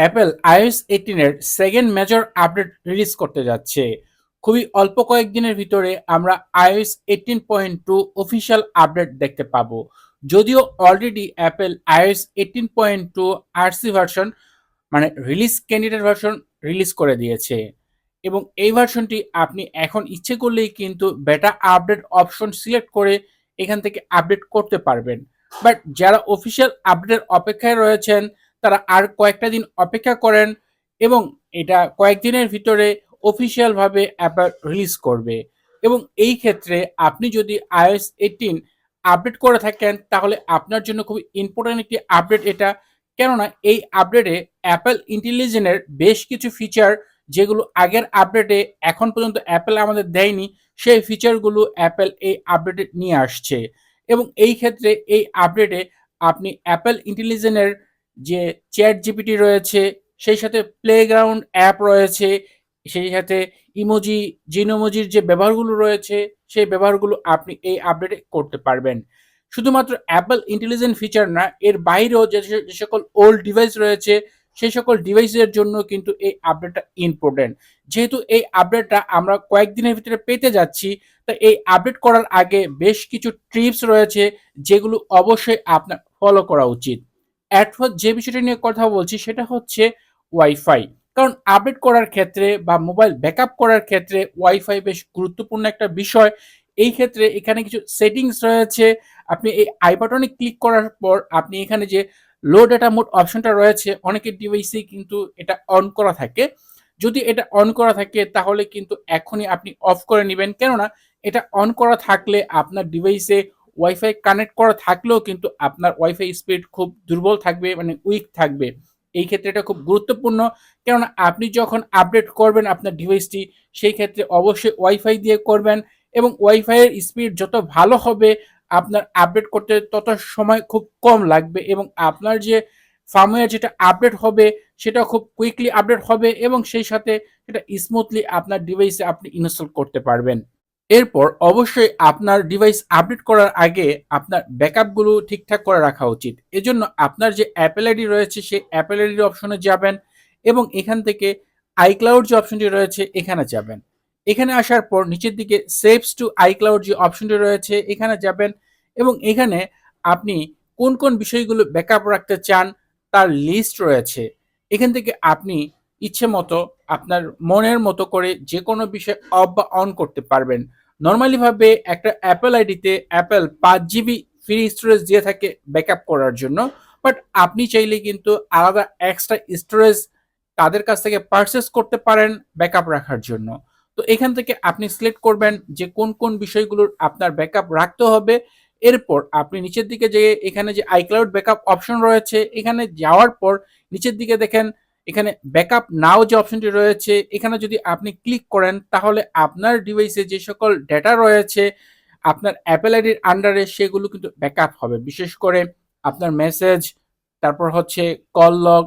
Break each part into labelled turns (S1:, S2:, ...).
S1: Apple 18 এর second major update release করতে যাচ্ছে। খুবই অল্প কয়েকদিনের ভিতরে আমরা iOS eighteen point two official update দেখতে পাবো। যদিও already Apple iOS 18.2 RC version মানে রিলিজ ক্যান্ডিডেট ভার্সন রিলিজ করে দিয়েছে এবং এই ভার্সনটি আপনি এখন ইচ্ছে করলেই কিন্তু বেটা আপডেট অপশন সিলেক্ট করে এখান থেকে আপডেট করতে পারবেন বাট যারা অফিসিয়াল আপডেটের অপেক্ষায় রয়েছেন তারা আর কয়েকটা দিন অপেক্ষা করেন এবং এটা কয়েকদিনের ভিতরে অফিসিয়ালভাবে অ্যাপল রিলিজ করবে। এবং এই ক্ষেত্রে আপনি যদি iOS 18 আপডেট করে থাকেন, তাহলে আপনার জন্য খুবই ইম্পর্টেন্ট একটি আপডেট এটা। কেননা এই আপডেটে অ্যাপেল ইন্টেলিজেন্সের বেশ কিছু ফিচার যেগুলো আগের আপডেটে এখন পর্যন্ত অ্যাপেল আমাদের দেয়নি, সেই ফিচারগুলো অ্যাপেল এই আপডেটে নিয়ে আসছে। এবং এই ক্ষেত্রে এই আপডেটে আপনি অ্যাপেল ইন্টেলিজেন্সের যে চ্যাট জিপিটি রয়েছে, সেই সাথে প্লেগ্রাউন্ড অ্যাপ রয়েছে, সেই সাথে ইমোজি জিনোমোজির যে ব্যবহারগুলো রয়েছে, সেই ব্যবহারগুলো আপনি এই আপডেটে করতে পারবেন। শুধুমাত্র অ্যাপল ইন্টেলিজেন্ট ফিচার না, এর বাইরেও যে সকল ওল্ড ডিভাইস রয়েছে, সেই সকল ডিভাইসের জন্য কিন্তু এই আপডেটটা ইম্পর্টেন্ট যেহেতু এই আপডেটটা আমরা কয়েকদিনের ভিতরে পেতে যাচ্ছি, তো এই আপডেট করার আগে বেশ কিছু ট্রিপস রয়েছে, যেগুলো অবশ্যই আপনার ফলো করা উচিত। অ্যাট যে বিষয়টা নিয়ে কথা বলছি সেটা হচ্ছে ওয়াইফাই কারণ আপডেট করার ক্ষেত্রে বা মোবাইল ব্যাকআপ করার ক্ষেত্রে ওয়াইফাই বেশ গুরুত্বপূর্ণ একটা বিষয়। এই ক্ষেত্রে এখানে কিছু সেটিংস রয়েছে। আপনি এই আই বাটনে ক্লিক করার পর আপনি এখানে যে লো ডাটা মোড অপশনটা রয়েছে, অনেকের ডিভাইসেই কিন্তু এটা অন করা থাকে। যদি এটা অন করা থাকে, তাহলে কিন্তু এখনই আপনি অফ করে নেবেন। কেননা এটা অন করা থাকলে আপনার ডিভাইসে ওয়াইফাই কানেক্ট করা থাকলেও কিন্তু আপনার ওয়াইফাই স্পিড খুব দুর্বল থাকবে মানে উইক থাকবে। এই ক্ষেত্রে এটা খুব গুরুত্বপূর্ণ। কেননা আপনি যখন আপডেট করবেন আপনার ডিভাইসটি সেই ক্ষেত্রে অবশ্যই ওয়াইফাই দিয়ে করবেন এবং ওয়াইফাইয়ের স্পিড যত ভালো হবে, আপনার আপডেট করতে তত সময় খুব কম লাগবে এবং আপনার যে ফার্মওয়্যার যেটা আপডেট হবে সেটা খুব কুইকলি আপডেট হবে এবং সেই সাথে সেটা স্মুথলি আপনার ডিভাইসে আপনি ইনস্টল করতে পারবেন। এরপর অবশ্যই আপনার ডিভাইস আপডেট করার আগে আপনার ব্যাকআপগুলো ঠিকঠাক করে রাখা উচিত। এজন্য আপনার যে অ্যাপেল আইডি রয়েছে, সেই অ্যাপেল আইডির অপশনে যাবেন এবং এখান থেকে আইক্লাউড যে অপশনটি রয়েছে, এখানে যাবেন। এখানে আসার পর নিচের দিকে সেভস টু আইক্লাউড যে অপশনটি রয়েছে, এখানে যাবেন এবং এখানে আপনি কোন কোন বিষয়গুলো ব্যাকআপ রাখতে চান, তার লিস্ট রয়েছে। এখান থেকে আপনি ইচ্ছে মতো আপনার মনের মতো করে যে কোনো বিষয় অফ বা অন করতে পারবেন। নর্মালিভাবে একটা অ্যাপেল আইডিতে অ্যাপেল পাঁচ জিবি ফ্রি স্টোরেজ দিয়ে থাকে ব্যাকআপ করার জন্য। বাট আপনি চাইলে কিন্তু আলাদা এক্সট্রা স্টোরেজ তাদের কাছ থেকে পারচেস করতে পারেন ব্যাকআপ রাখার জন্য। তো এখান থেকে আপনি সিলেক্ট করবেন যে কোন কোন বিষয়গুলোর আপনার ব্যাকআপ রাখতে হবে। এরপর আপনি নিচের দিকে যে এখানে যে আইক্লাউড ব্যাকআপ অপশন রয়েছে, এখানে যাওয়ার পর নিচের দিকে দেখেন এখানে ব্যাকআপ নাও যে অপশনটি রয়েছে, এখানে যদি আপনি ক্লিক করেন, তাহলে আপনার ডিভাইসে যে সকল ডেটা রয়েছে, আপনার অ্যাপেল আইডির আন্ডারে সেগুলো কিন্তু ব্যাকআপ হবে। বিশেষ করে আপনার মেসেজ, তারপর হচ্ছে call log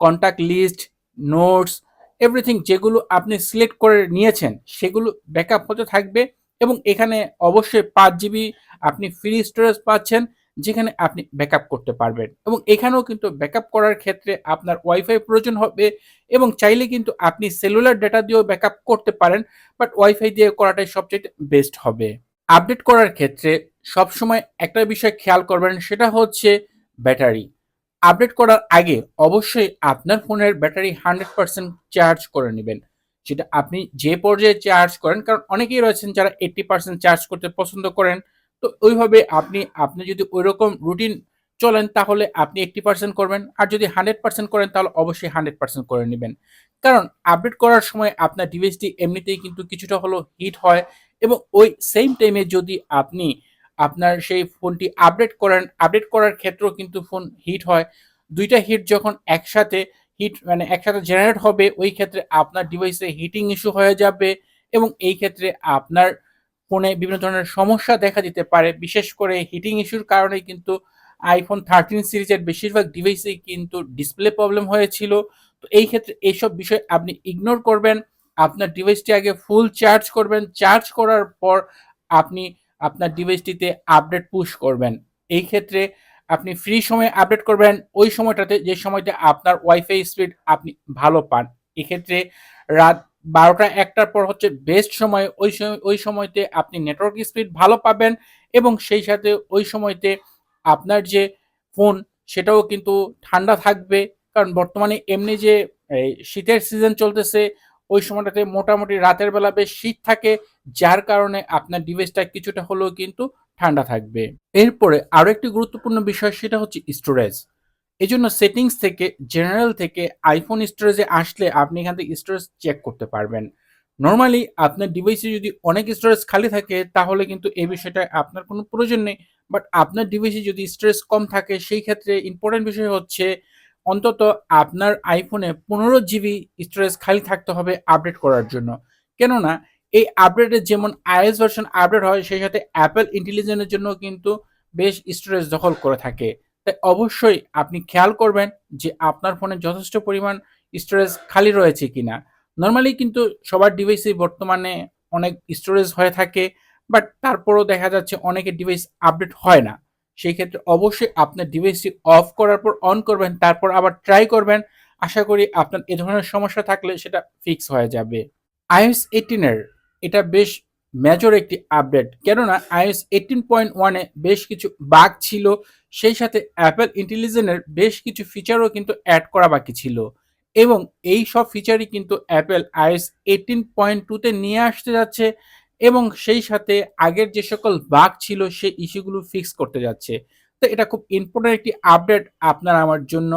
S1: contact list, notes, everything যেগুলো আপনি সিলেক্ট করে নিয়েছেন, সেগুলো ব্যাকআপ হতে থাকবে। এবং এখানে অবশ্যই পাঁচ জিবি আপনি ফ্রি স্টোরেজ পাচ্ছেন। যেখানে আপনি ব্যাকআপ করতে পারবেন। এবং এখানেও কিন্তু ব্যাকআপ করার ক্ষেত্রে আপনার ওয়াইফাই প্রয়োজন হবে এবং চাইলে কিন্তু আপনি সেলুলার ডেটা দিয়েও ব্যাকআপ করতে পারেন বাট ওয়াইফাই দিয়ে করাটাই সবচেয়ে বেস্ট হবে। আপডেট করার ক্ষেত্রে সবসময় একটা বিষয় খেয়াল করবেন, সেটা হচ্ছে ব্যাটারি। আপডেট করার আগে অবশ্যই আপনার ফোনের ব্যাটারি হান্ড্রেড পার্সেন্ট চার্জ করে নেবেন। সেটা আপনি যে পর্যায়ে চার্জ করেন, কারণ অনেকেই রয়েছেন যারা এইট্টি পার্সেন্ট চার্জ করতে পছন্দ করেন তো ওইভাবে আপনি আপনি যদি ওই রকম রুটিন চলেন, তাহলে আপনি এইট্টি পার্সেন্ট করবেন। আর যদি হান্ড্রেড পার্সেন্ট করেন, তাহলে অবশ্যই হান্ড্রেড পার্সেন্ট করে নেবেন। কারণ আপডেট করার সময় আপনার ডিভাইসটি এমনিতেই কিন্তু কিছুটা হলো হিট হয় এবং ওই সেম টাইমে যদি আপনি আপনার সেই ফোনটি আপডেট করেন আপডেট করার ক্ষেত্রেও কিন্তু ফোন হিট হয়। দুইটা হিট যখন একসাথে হিট মানে একসাথে জেনারেট হবে, ওই ক্ষেত্রে আপনার ডিভাইসে হিটিং ইস্যু হয়ে যাবে এবং এই ক্ষেত্রে আপনার ফোনে বিভিন্ন ধরনের সমস্যা দেখা দিতে পারে। বিশেষ করে হিটিং ইস্যুর কারণে কিন্তু আইফোন থার্টিন সিরিজের বেশিরভাগ ডিভাইসেই কিন্তু ডিসপ্লে প্রবলেম হয়েছিল। তো এই ক্ষেত্রে এইসব বিষয় আপনি ইগনোর করবেন। আপনার ডিভাইসটি আগে ফুল চার্জ করবেন। চার্জ করার পর আপনি আপনার ডিভাইসটিতে আপডেট পুশ করবেন। এই ক্ষেত্রে আপনি ফ্রি সময়ে আপডেট করবেন। ওই সময়টাতে যে সময়টা আপনার ওয়াইফাই স্পিড আপনি ভালো পান। এক্ষেত্রে রাত বারোটা একটার পর হচ্ছে বেস্ট সময়, ওই সময়, ওই সময়তে আপনি নেটওয়ার্ক স্পিড ভালো পাবেন এবং সেই সাথে ওই সময়তে আপনার যে ফোন সেটাও কিন্তু ঠান্ডা থাকবে। কারণ বর্তমানে এমনি যে শীতের সিজন চলতেছে, ওই সময়টাতে মোটামুটি রাতের বেলা বেশ শীত থাকে, যার কারণে আপনার ডিভাইসটা কিছুটা হলেও কিন্তু ঠান্ডা থাকবে। এরপরে আরও একটি গুরুত্বপূর্ণ বিষয়, সেটা হচ্ছে স্টোরেজ এই জন্য সেটিংস থেকে জেনারেল থেকে আইফোন স্টোরেজে আসলে আপনি এখান থেকে স্টোরেজ চেক করতে পারবেন। নর্মালি আপনার ডিভাইসে যদি অনেক স্টোরেজ খালি থাকে, তাহলে কিন্তু এই বিষয়টা আপনার কোনো প্রয়োজন নেই। বাট আপনার ডিভাইসে যদি স্টোরেজ কম থাকে, সেই ক্ষেত্রে ইম্পর্টেন্ট বিষয় হচ্ছে, অন্তত আপনার আইফোনে পনেরো জিবি স্টোরেজ খালি থাকতে হবে আপডেট করার জন্য। কেননা, এই আপডেটের যেমন আইএস ভার্সন আপডেট হয়, সেই সাথে অ্যাপেল ইন্টেলিজেন্সের জন্য কিন্তু বেশ স্টোরেজ দখল করে থাকে। তাই অবশ্যই আপনি খেয়াল করবেন যে আপনার ফোনে যথেষ্ট পরিমাণ স্টোরেজ খালি রয়েছে কিনা। নর্মালি কিন্তু সবার ডিভাইসেই বর্তমানে অনেক স্টোরেজ হয়ে থাকে বাট তারপরও দেখা যাচ্ছে অনেকের ডিভাইস আপডেট হয় না। সেই ক্ষেত্রে অবশ্যই আপনার ডিভাইসটি অফ করার পর অন করবেন, তারপর আবার ট্রাই করবেন। আশা করি আপনার এ ধরনের সমস্যা থাকলে সেটা ফিক্স হয়ে যাবে। আইএস এইটিনের এটা বেশ মেজর একটি আপডেট কেননা আইএস এইটিন পয়েন্ট ওয়ানে বেশ কিছু বাগ ছিল, সেই সাথে অ্যাপেল ইন্টেলিজেন্সের বেশ কিছু ফিচারও কিন্তু অ্যাড করা বাকি ছিল। এবং এই সব ফিচারই কিন্তু অ্যাপেল আইএস এইটিন পয়েন্ট টুতে নিয়ে আসতে যাচ্ছে এবং সেই সাথে আগের যে সকল বাগ ছিল, সেই ইস্যুগুলো ফিক্স করতে যাচ্ছে। তো এটা খুব ইম্পর্টেন্ট একটি আপডেট আপনার আমার জন্য,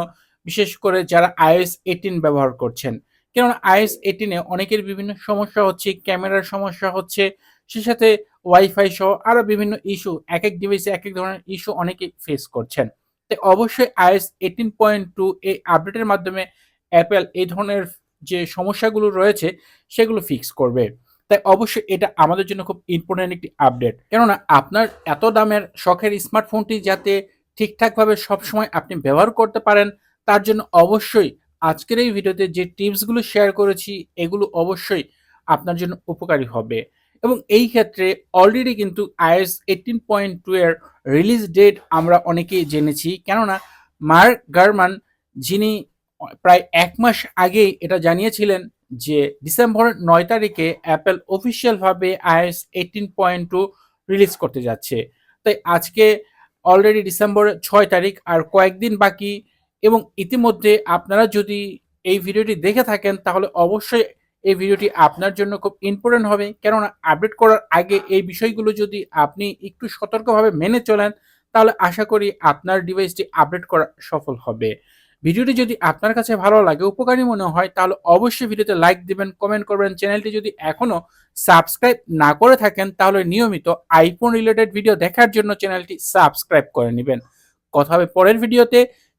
S1: বিশেষ করে যারা আইএস এইটিন ব্যবহার করছেন। কেননা আইএস এইটিনে অনেকের বিভিন্ন সমস্যা হচ্ছে, ক্যামেরার সমস্যা হচ্ছে, সে সাথে ওয়াইফাই সহ আরও বিভিন্ন ইস্যু এক এক ডিভাইসে এক এক ধরনের ইস্যু অনেকে ফেস করছেন। তাই অবশ্যই আইএস এইটিন পয়েন্ট টু এই আপডেটের মাধ্যমে অ্যাপেল এই ধরনের যে সমস্যাগুলো রয়েছে, সেগুলো ফিক্স করবে। তাই অবশ্যই এটা আমাদের জন্য খুব ইম্পর্টেন্ট একটি আপডেট কেননা আপনার এত দামের শখের স্মার্টফোনটি যাতে ঠিকঠাকভাবে সবসময় আপনি ব্যবহার করতে পারেন, তার জন্য অবশ্যই আজকের এই ভিডিওতে যে টিপসগুলো শেয়ার করেছি, এগুলো অবশ্যই আপনার জন্য উপকারী হবে। এবং এই ক্ষেত্রে অলরেডি কিন্তু আইএস এইটিন পয়েন্ট টু এর রিলিজ ডেট আমরা অনেকেই জেনেছি। কেননা মার্ক গারমান যিনি প্রায় এক মাস আগেই এটা জানিয়েছিলেন যে ডিসেম্বর নয় তারিখে Apple অফিসিয়ালভাবে iOS eighteen point two release করতে যাচ্ছে। তাই আজকে অলরেডি ডিসেম্বর ছয় তারিখ আর কয়েকদিন বাকি এবং ইতিমধ্যে আপনারা যদি এই ভিডিওটি দেখে থাকেন, তাহলে অবশ্যই এই ভিডিওটি আপনার জন্য খুব ইম্পর্টেন্ট হবে। কেননা আপডেট করার আগে এই বিষয়গুলো যদি আপনি একটু সতর্কভাবে মেনে চলেন, তাহলে আশা করি আপনার ডিভাইসটি আপডেট করা সফল হবে। ভিডিওটি যদি আপনার কাছে ভালো লাগে, উপকারী মনে হয়, তাহলে অবশ্যই ভিডিওতে লাইক দিবেন কমেন্ট করবেন। চ্যানেলটি যদি এখনও সাবস্ক্রাইব না করে থাকেন, তাহলে নিয়মিত আইফোন রিলেটেড ভিডিও দেখার জন্য চ্যানেলটি সাবস্ক্রাইব করে নেবেন। কথা হবে পরের ভিডিওতে